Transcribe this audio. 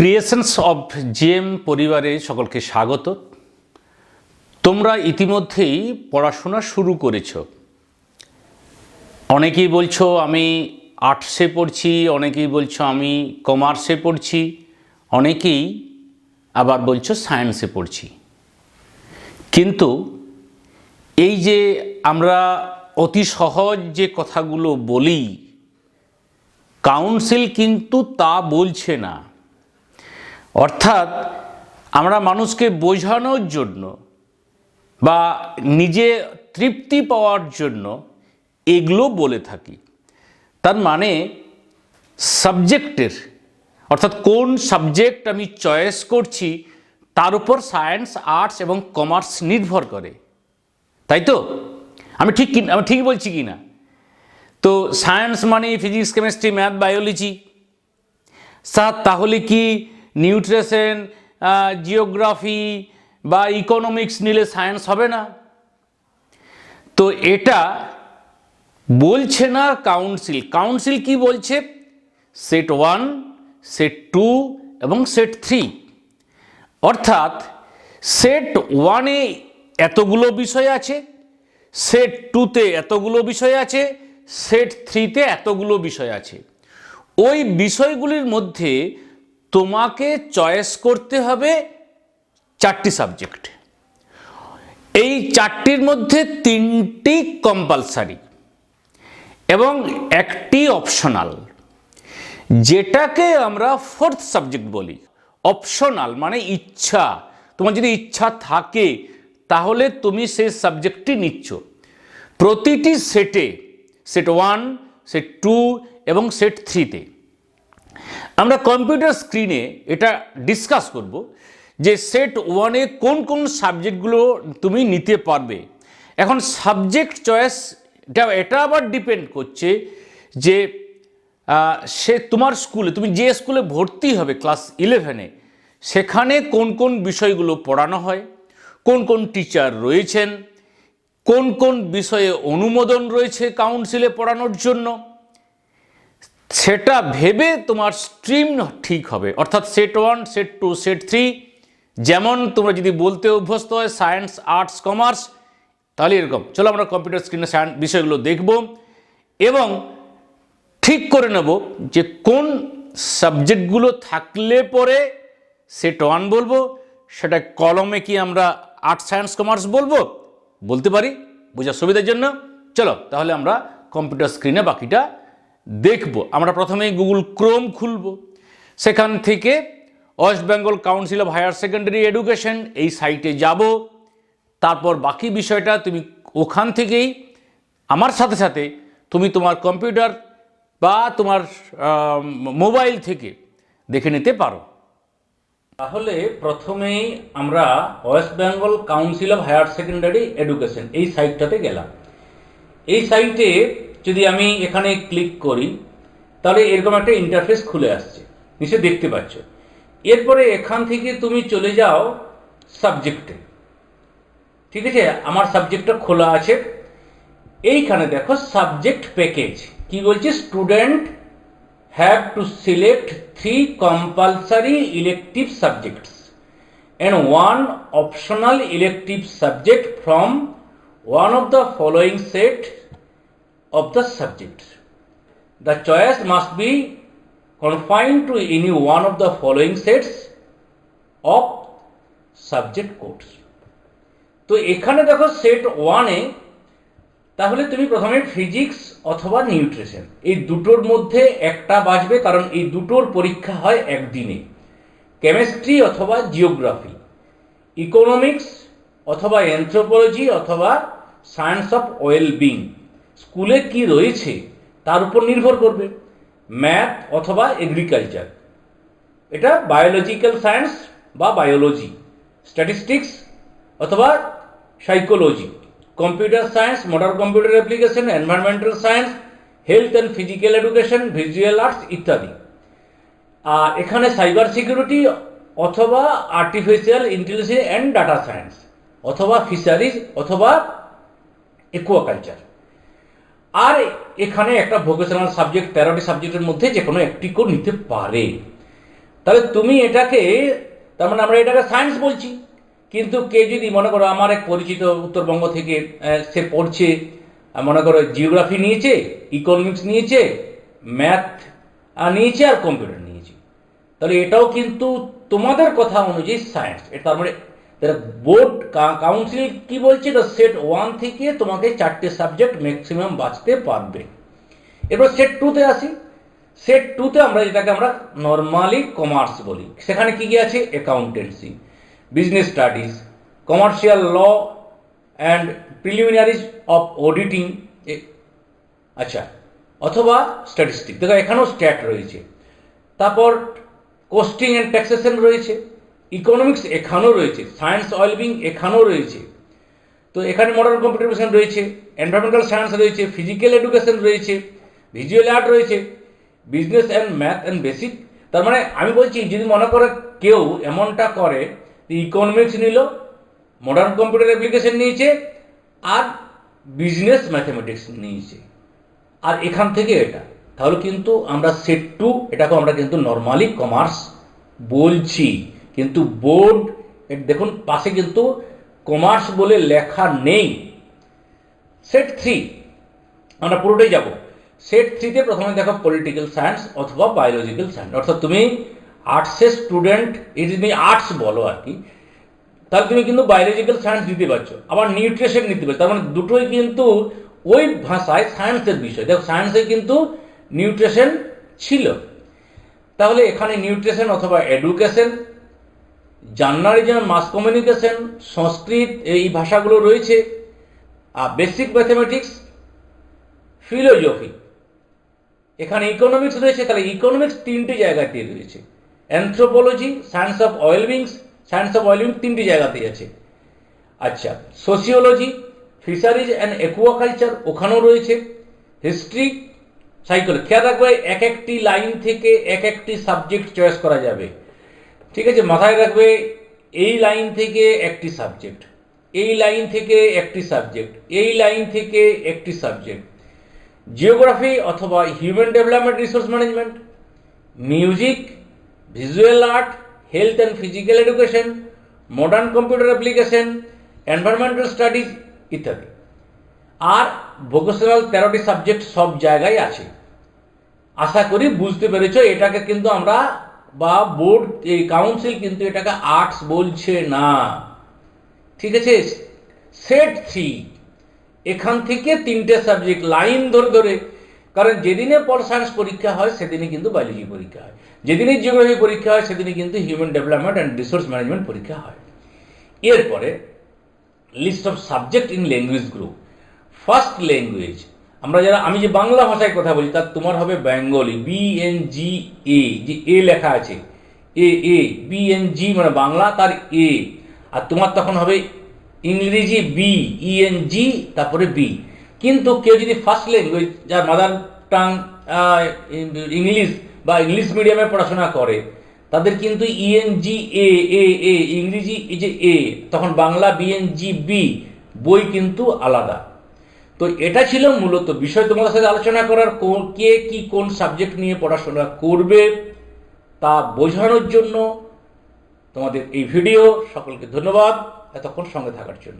Creations of জেম পরিবারে সকলকে স্বাগত। তোমরা ইতিমধ্যেই পড়াশোনা শুরু করেছ। অনেকেই বলছো, আমি আর্টসে পড়ছি, অনেকেই বলছো, আমি কমার্সে পড়ছি, অনেকেই আবার বলছো, সায়েন্সে পড়ছি। কিন্তু এই যে আমরা অতি সহজ যে কথাগুলো বলি, কাউন্সিল কিন্তু তা বলছে না। অর্থাৎ আমরা মানুষকে বোঝানোর জন্য বা নিজে তৃপ্তি পাওয়ার জন্য এগুলো বলে থাকি। তার মানে সাবজেক্টের, অর্থাৎ কোন সাবজেক্ট আমি চয়েস করছি তার উপর সায়েন্স, আর্টস এবং কমার্স নির্ভর করে। তাই তো? আমি ঠিক কি, আমি ঠিক বলছি কি না? তো সায়েন্স মানে physics, chemistry, math, biology. Sir, তাহলে কি নিউট্রিশন জিওগ্রাফি বা ইকোনমিক্স নিলে সায়েন্স হবে না। তো এটা বলছে না কাউন্সিল। কাউন্সিল কি বলছে? সেট ওয়ান, সেট টু এবং সেট থ্রি। অর্থাৎ সেট ওয়ানে এতগুলো বিষয় আছে, সেট টুতে এতগুলো বিষয় আছে, সেট থ্রিতে এতগুলো বিষয় আছে। ওই বিষয়গুলির মধ্যে তোমাকে চয়েস করতে হবে চারটি সাবজেক্ট এই চারটির মধ্যে তিনটি কম্পালসারি এবং একটি অপশনাল যেটাকে আমরা ফোর্থ সাবজেক্ট বলি। অপশনাল মানে ইচ্ছা। তোমার যদি ইচ্ছা থাকে, তাহলে তুমি সেই সাবজেক্টটি নিচ্ছ। প্রতিটি সেটে সেট ওয়ান সেট টু এবং সেট থ্রিতে আমরা কম্পিউটার স্ক্রিনে এটা ডিসকাস করব যে সেট ওয়ানে কোন কোন সাবজেক্টগুলো তুমি নিতে পারবে। এখন সাবজেক্ট চয়েস এটা এটা আবার ডিপেন্ড করছে যে সে তোমার স্কুলে তুমি যে স্কুলে ভর্তি হবে ক্লাস ইলেভেনে সেখানে কোন কোন বিষয়গুলো পড়ানো হয়, কোন কোন টিচার রয়েছেন, কোন কোন বিষয়ে অনুমোদন রয়েছে কাউন্সিলে পড়ানোর জন্য সেটা ভেবে তোমার স্ট্রিম ঠিক হবে। অর্থাৎ set one set two set three যেমন তোমরা যদি বলতে অভ্যস্ত হয় সায়েন্স আর্টস কমার্স তাহলে এরকম। চলো আমরা কম্পিউটার স্ক্রিনে বিষয়গুলো দেখব এবং ঠিক করে নেব যে কোন সাবজেক্টগুলো থাকলে পরে সেট ওয়ান বলব সেটা কলমে কি আমরা আর্টস সায়েন্স কমার্স বলব? বলতে পারি, বোঝার সুবিধার জন্য। চলো, তাহলে আমরা কম্পিউটার স্ক্রিনে বাকিটা দেখব। আমরা প্রথমেই গুগল ক্রোম খুলব। সেখান থেকে West Bengal Council of Higher Secondary Education এই সাইটে যাব। তারপর বাকি বিষয়টা তুমি ওখান থেকেই আমার সাথে সাথে তুমি তোমার কম্পিউটার বা তোমার মোবাইল থেকে দেখে নিতে পারো। তাহলে প্রথমেই আমরা West Bengal Council of Higher Secondary Education এই সাইটটাতে গেলাম। এই সাইটে যদি আমি এখানে ক্লিক করি, তাহলে এরকম একটা ইন্টারফেস খুলে আসছে। নিশ্চয় দেখতে পাচ্ছ। এরপরে এখান থেকে তুমি চলে যাও সাবজেক্টে ঠিক আছে? আমার সাবজেক্টটা খোলা আছে। এইখানে দেখো সাবজেক্ট প্যাকেজ কি বলছে? Student have to select three compulsory elective subjects and one optional elective subject from one of the following set of the subjects. The choice must be confined to any one of the following sets of subject codes. তো এখানে দেখো set ওয়ানে তাহলে তুমি প্রথমে physics অথবা nutrition এই দুটোর মধ্যে একটা বাজবে কারণ এই দুটোর পরীক্ষা হয় একদিনে কেমিস্ট্রি অথবা জিওগ্রাফি ইকোনমিক্স অথবা এনথ্রোপোলজি অথবা সায়েন্স অফ ওয়েল বিং স্কুলে কি রয়েছে তার উপর নির্ভর করবে। ম্যাথ অথবা এগ্রিকালচার এটা বায়োলজিক্যাল সায়েন্স বা বায়োলজি স্ট্যাটিস্টিক্স অথবা psychology computer science motor computer application environmental science health and physical education visual arts ইত্যাদি। আর এখানে সাইবার সিকিউরিটি অথবা artificial intelligence and data science অথবা ফিশারিজ অথবা একুয়াকালচার আর এখানে একটা ভোকেশনাল সাবজেক্ট তেরোটি সাবজেক্টের মধ্যে যে কোনো একটি কেউ নিতে পারে। তাহলে তুমি এটাকে, তার মানে আমরা এটাকে সায়েন্স বলছি। কিন্তু কে যদি মনে করো আমার এক পরিচিত উত্তরবঙ্গ থেকে সে পড়ছে মনে করো জিওগ্রাফি নিয়েছে ইকোনমিক্স নিয়েছে ম্যাথ নিয়েছে আর কম্পিউটার নিয়েছে। তাহলে এটাও কিন্তু তোমাদের কথা অনুযায়ী সায়েন্স তার মানে বোর্ড কাউন্সিল কি বলছে? তো সেট ওয়ান থেকে তোমাকে চারটে সাবজেক্ট ম্যাক্সিমাম বাঁচতে পারবে। এরপর সেট টুতে আসি। সেট টুতে আমরা যেটাকে আমরা নর্মালি কমার্স বলি। সেখানে কি কি আছে? Accountancy business studies commercial law and preliminaries of auditing আচ্ছা অথবা স্ট্যাটিস্টিক দেখো, এখানেও স্ট্যাট রয়েছে। তারপর কোস্টিং অ্যান্ড ট্যাক্সেশন রয়েছে। ইকোনমিক্স এখানেও রয়েছে সায়েন্স ওয়েলবিং এখানেও রয়েছে। তো এখানে মডার্ন কম্পিউটার রয়েছে এনভায়রনমেন্টাল সায়েন্স রয়েছে ফিজিক্যাল এডুকেশন রয়েছে ভিজুয়াল আর্ট রয়েছে business and math and basic তার মানে আমি বলছি, যদি মনে করে কেউ এমনটা করে, যে ইকোনমিক্স নিল মডার্ন কম্পিউটার অ্যাপ্লিকেশন নিয়েছে, আর বিজনেস ম্যাথমেটিক্স নিয়েছে। আর এখান থেকে এটা, তাহলে কিন্তু আমরা সেট টু এটাকে আমরা কিন্তু নর্মালি কমার্স বলছি। কিন্তু বোর্ড দেখুন পাশে কিন্তু কমার্স বলে লেখা নেই। সেট থ্রি, আমরা পুরোটাই যাব। সেট থ্রিতে প্রথমে দেখো পলিটিক্যাল সায়েন্স অথবা বায়োলজিক্যাল সায়েন্স অর্থাৎ তুমি আর্টসের স্টুডেন্ট যদি তুমি আর্টস বলো আর কি, তাহলে তুমি কিন্তু বায়োলজিক্যাল সায়েন্স দিতে পারছ, আবার নিউট্রিশন নিতে পারছ। তার মানে দুটোই কিন্তু ওই ভাষায় সায়েন্সের বিষয়। দেখো সায়েন্সে কিন্তু নিউট্রিশন ছিল। তাহলে এখানে নিউট্রিশন অথবা education journalism mass communication Sanskrit, এই ভাষাগুলো রয়েছে, আর বেসিক ম্যাথমেটিক্স ফিলোজফি এখানে ইকোনমিক্স রয়েছে, তাহলে ইকোনমিক্স তিনটি জায়গাতে রয়েছে। Anthropology science of wellbeings science of wellbeing তিনটি জায়গাতেই আছে। আচ্ছা সোসিওলজি ফিশারিজ অ্যান্ড অ্যাকুয়াকালচার ওখানেও রয়েছে। হিস্ট্রি সাইকোলজি খেয়াল রাখবে, এক একটি লাইন থেকে এক একটি সাবজেক্ট চয়েস করা যাবে। ঠিক আছে, মাথায় রাখবে, এই লাইন থেকে একটি সাবজেক্ট এই লাইন থেকে একটি সাবজেক্ট এই লাইন থেকে একটি সাবজেক্ট জিওগ্রাফি অথবা human development resource management music visual art health and physical education modern computer application environmental studies ইত্যাদি। আর ভোকেশনাল তেরোটি সাবজেক্ট সব জায়গায় আছে। আশা করি বুঝতে পেরেছ, এটাকে কিন্তু আমরা বা বোর্ড এই কাউন্সিল কিন্তু এটাকে আর্টস বলছে না। ঠিক আছে? সেট থ্রি এখান থেকে তিনটে সাবজেক্ট লাইন ধরে ধরে। কারণ যেদিনে পল সায়েন্স পরীক্ষা হয়, সেদিনে কিন্তু বায়োলজি পরীক্ষা হয়। যেদিনে জিওগ্রাফি পরীক্ষা হয়, সেদিনে কিন্তু human development and resource management পরীক্ষা হয়। এরপরে list of subject in language group first language আমরা যারা আমি যে বাংলা ভাষায় কথা বলি, তার তোমার হবে Bengali B N G A যে এ লেখা আছে এ এ বি এন জি মানে বাংলা, তার এ আর তোমার তখন হবে ইংরেজি বি ই এন জি তারপরে বি কিন্তু কেউ যদি ফার্স্ট ল্যাঙ্গুয়েজ যার মাদার টাং ইংলিশ বা ইংলিশ মিডিয়ামে পড়াশোনা করে, তাদের কিন্তু ইএনজি এ এ এ ইংরেজি এই যে এ তখন বাংলা বিএনজি বি বই কিন্তু আলাদা। তো এটা ছিল মূলত বিষয়। তোমাদের সাথে আলোচনা করার কোন কে কি কোন সাবজেক্ট নিয়ে পড়াশোনা করবে তা বোঝানোর জন্য তোমাদের এই ভিডিও সকলকে ধন্যবাদ। এতক্ষণ সঙ্গে থাকার জন্য।